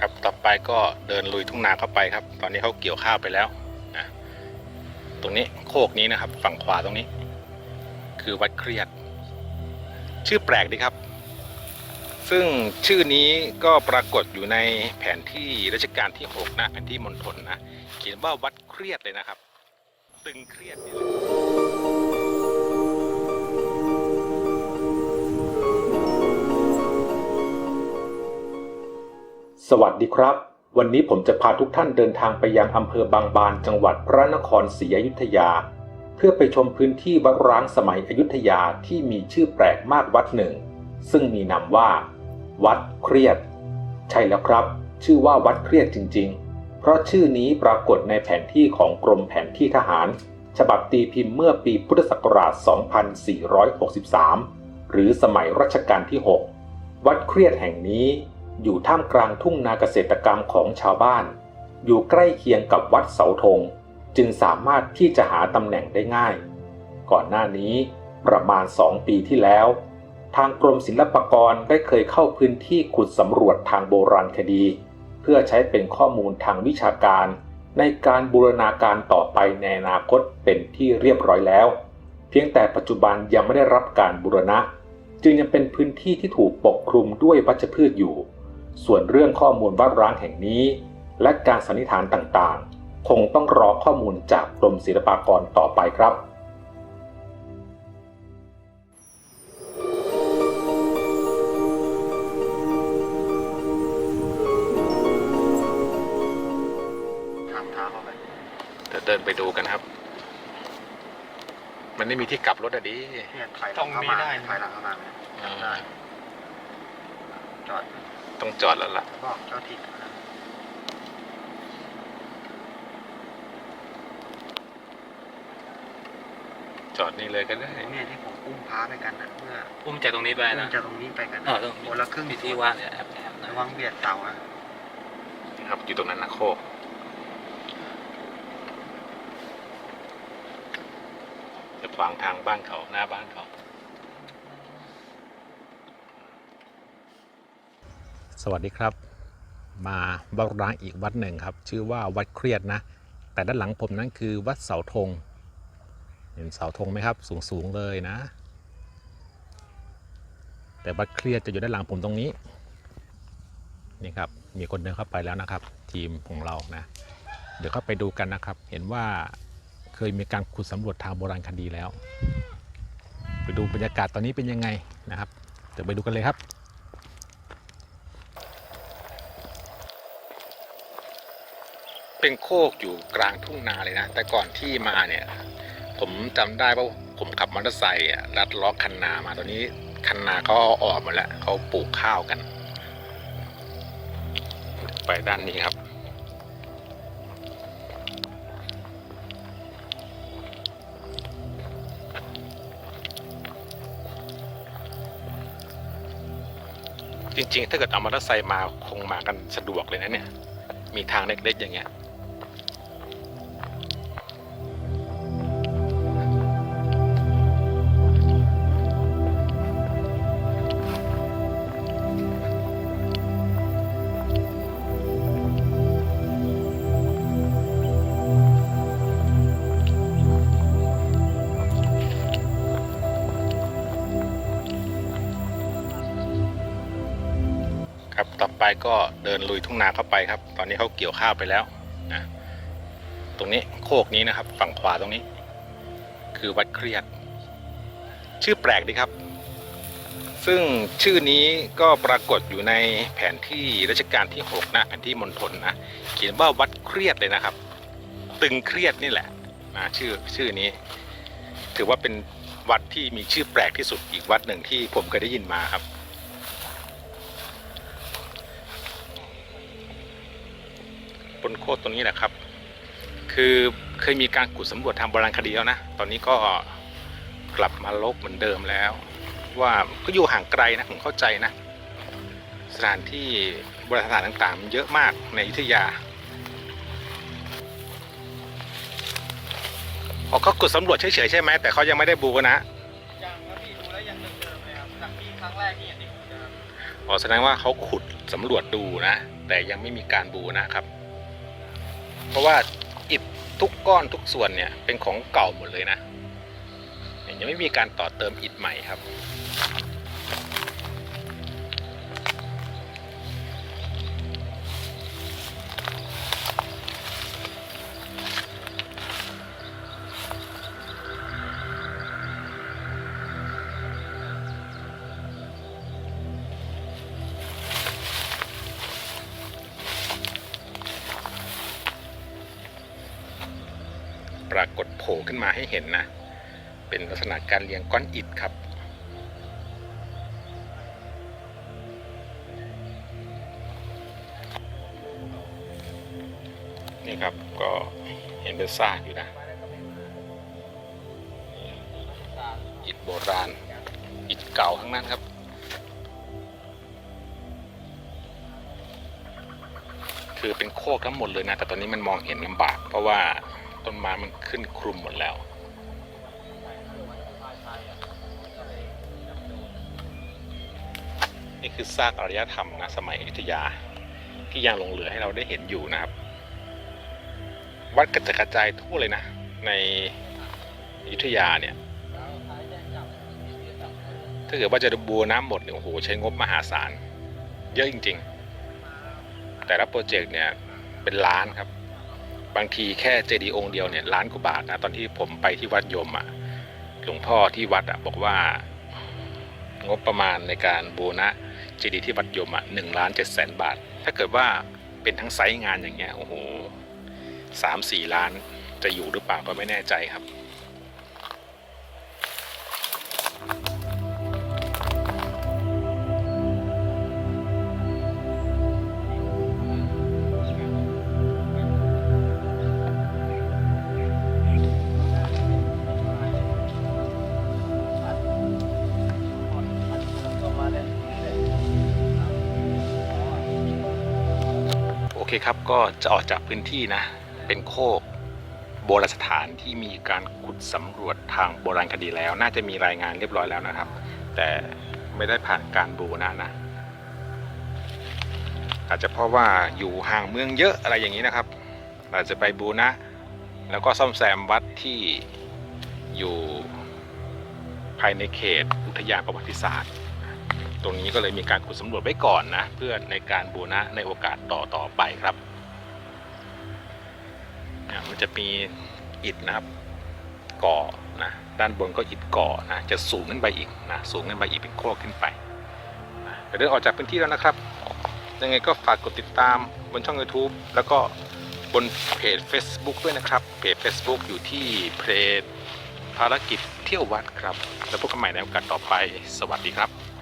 ครับต่อไปก็เดินลุยทุ่งนาเข้าไปครับ ตอนนี้เขาเกี่ยวข้าวไปแล้วนะตรงนี้โคกนี้นะครับ ฝั่งขวาตรงนี้ คือวัดเครียด ชื่อแปลกดีครับ ซึ่งชื่อนี้ก็ปรากฏอยู่ในแผนที่รัชกาลที่6นะแผนที่มณฑลนะเขียนว่าวัดเครียดเลยนะครับ ตึงเครียดนี่แหละ สวัสดีครับ วันนี้ผมจะพาทุกท่านเดินทางไปยังอำเภอบางบานจังหวัดพระนครศรีอยุธยา เพื่อไปชมพื้นที่วัดร้างสมัยอยุธยาที่มีชื่อแปลกมากวัดหนึ่ง ซึ่งมีนามว่า วัดเครียด ใช่แล้วครับ ชื่อว่าวัดเครียดจริง ๆ เพราะชื่อนี้ปรากฏในแผนที่ของกรมแผนที่ทหาร ฉบับตีพิมพ์เมื่อปีพุทธศักราช 2463 หรือสมัยรัชกาลที่ 6 วัดเครียดแห่งนี้ อยู่ท่ามกลางทุ่งนาเกษตรกรรมของชาวบ้าน อยู่ใกล้เคียงกับวัดเสาธง จึงสามารถที่จะหาตำแหน่งได้ง่าย ก่อนหน้านี้ประมาณ 2 ปีที่แล้ว ทางกรมศิลปากรได้เคยเข้าพื้นที่ขุดสำรวจทางโบราณคดี เพื่อใช้เป็นข้อมูลทางวิชาการในการบูรณาการต่อไปในอนาคตเป็นที่เรียบร้อยแล้ว เพียงแต่ปัจจุบันยังไม่ได้รับการบูรณะ จึงยังเป็นพื้นที่ที่ถูกปกคลุมด้วยวัชพืชอยู่ ส่วนเรื่องข้อมูลวัดร้างแห่งนี้ และการสันนิษฐานต่างๆ คงต้องรอข้อมูลจากกรมศิลปากรต่อไปครับทางเท้าเข้าไปเดี๋ยวเดินไปดูกันครับ มันไม่มีที่กลับรถอะดิเนี่ยถอยหตรลังงเข้านี้มาได้ถอยหลังเข้ามาไหมอ่าได้จอด ต้องจอดแล้วล่ะ บอกเจ้าถิ่นนะจอดนี่เลยก็ได้ เนี่ยที่ผมอุ้มพาไปกันนะเมื่ออุ้มจากตรงนี้ไปอุ้นะมจากตรงนี้ไปกันเออตรงคนละครึ่งมีที่ว่างเนี่ยแอบแอบนะระวังเบียดเสาอะนะครับ อยู่ตรงนั้นนะโคกจะขวางทางบ้านเขาหน้าบ้านเขา สวัสดีครับ มาวัดร้างอีกวัดหนึ่งครับ ชื่อว่าวัดเครียดนะ แต่ด้านหลังผมนั้นคือวัดเสาธงเห็นเสาธงไหมครับ สูงสูงเลยนะ แต่วัดเครียดจะอยู่ด้านหลังผมตรงนี้นี่ครับมีคนเดินเข้าไปแล้วนะครับ ทีมของเรานะ เดี๋ยวเข้าไปดูกันนะครับ เห็นว่าเคยมีการขุดสำรวจทางโบราณคดีแล้ว ไปดูบรรยากาศตอนนี้เป็นยังไงนะครับเดี๋ยวไปดูกันเลยครับ เป็นโคกอยู่กลางทุ่งนาเลยนะ แต่ก่อนที่มาเนี่ย ผมจำได้ว่าผมขับมอเตอร์ไซค์อะลัดล้อคันนามาตอนนี้คันนาเขาอาออกหมดแล้วเขาปลูกข้าวกัน ไปด้านนี้ครับจริงๆ ถ้าเกิดเอามอเตอร์ไซค์มาคงมากันสะดวกเลยนะเนี่ย มีทางเล็กๆอย่างเงี้ย ต่อไปก็เดินลุยทุ่งนาเข้าไปครับ ตอนนี้เขาเกี่ยวข้าวไปแล้วนะตรงนี้โคกนี้นะครับ ฝั่งขวาตรงนี้ คือวัดเครียด ชื่อแปลกดีครับ ซึ่งชื่อนี้ก็ปรากฏอยู่ในแผนที่รัชกาลที่6นะแผนที่มณฑลนะเขียนว่าวัดเครียดเลยนะครับ ตึงเครียดนี่แหละนะชื่อชื่อนี้ ถือว่าเป็นวัดที่มีชื่อแปลกที่สุดอีกวัดหนึ่งที่ผมเคยได้ยินมาครับ นโคตรตรงนี้แหละครับ คือเคยมีการขุดสำรวจทางโบราณคดีแล้วนะ ตอนนี้ก็กลับมาลกเหมือนเดิมแล้ว ว่าก็อยู่ห่างไกลนะผมเข้าใจนะ สถานที่โบราณสถานต่างๆ มันเยอะมากในอยุธยาอ๋อเขาขุดสำรวจเฉยๆใช่ไหมแต่เขายังไม่ได้บูรณะยังครับพี่ดูแล้วยังเดิมๆเลยครับจากที่ครั้งแรกที่เห็นในหูนะครับอ๋อแสดงว่าเขาขุดสำรวจดูนะ แต่ยังไม่มีการบูนะครับ เพราะว่าอิฐทุกก้อนทุกส่วนเนี่ยเป็นของเก่าหมดเลยนะยังไม่มีการต่อเติมอิฐใหม่ครับ ปรากฏโผล่ขึ้นมาให้เห็นนะ เป็นลักษณะการเรียงก้อนอิฐครับ นี่ครับก็เห็นเป็นซากอยู่นะอิฐโบราณ อิฐเก่าทั้งนั้นครับคือเป็นโคกทั้งหมดเลยนะ แต่ตอนนี้มันมองเห็นลำบาก เพราะว่า ต้นไม้มันขึ้นคลุมหมดแล้ว นี่คือซากอารยธรรมนะสมัยอยุธยา ที่ยังหลงเหลือให้เราได้เห็นอยู่นะครับ วัดกระจัดกระจายทั่วเลยนะ ในอยุธยาเนี่ย ถ้าเกิดว่าจะบูรณะหมดเนี่ยโอ้โหใช้งบมหาศาล เยอะจริง ๆ แต่ละโปรเจกต์เนี่ยเป็นล้านครับ บางทีแค่เจดีย์องค์เดียวเนี่ยล้านกว่าบาทนะตอนที่ผมไปที่วัดยมอะ่ะหลวงพ่อที่วัดอะ่ะบอกว่างบประมาณในการบูรณะเจดีย์ที่วัดยมอะหนึ่งล้านเจ็ดแสนบาท ถ้าเกิดว่าเป็นทั้งไซต์งานอย่างเงี้ยโอ้โหสามสี่ล้านจะอยู่หรือเปล่าก็ไม่แน่ใจครับ เคครับก็จะออกจากพื้นที่นะ เป็นโคกโบราณสถานที่มีการขุดสำรวจทางโบราณคดีแล้ว น่าจะมีรายงานเรียบร้อยแล้วนะครับ แต่ไม่ได้ผ่านการบูรณะนะ อาจจะเพราะว่าอยู่ห่างเมืองเยอะอะไรอย่างนี้นะครับอาจจะไปบูรณะแล้วก็ซ่อมแซมวัดที่อยู่ภายในเขตอุทยานประวัติศาสตร์ ตรงนี้ก็เลยมีการขุดสำรวจไว้ก่อนนะ เพื่อในการบูรณะในโอกาสต่อต่อไปครับมันจะมีอิฐนะครับก่อนะด้านบนก็อิฐก่อนะจะสูงขึ้นไปอีกนะสูงขึ้นไปอีกเป็นโคกขึ้นไปนะเดี๋ยวเดินออกจากพื้นที่แล้วนะครับ ยังไงก็ฝากกดติดตามบนช่อง YouTube แล้วก็บนเพจ Facebook ด้วยนะครับ เพจ Facebook อยู่ที่เพจภารกิจเที่ยววัดครับ แล้วพบกันใหม่ในโอกาสต่อไป สวัสดีครับ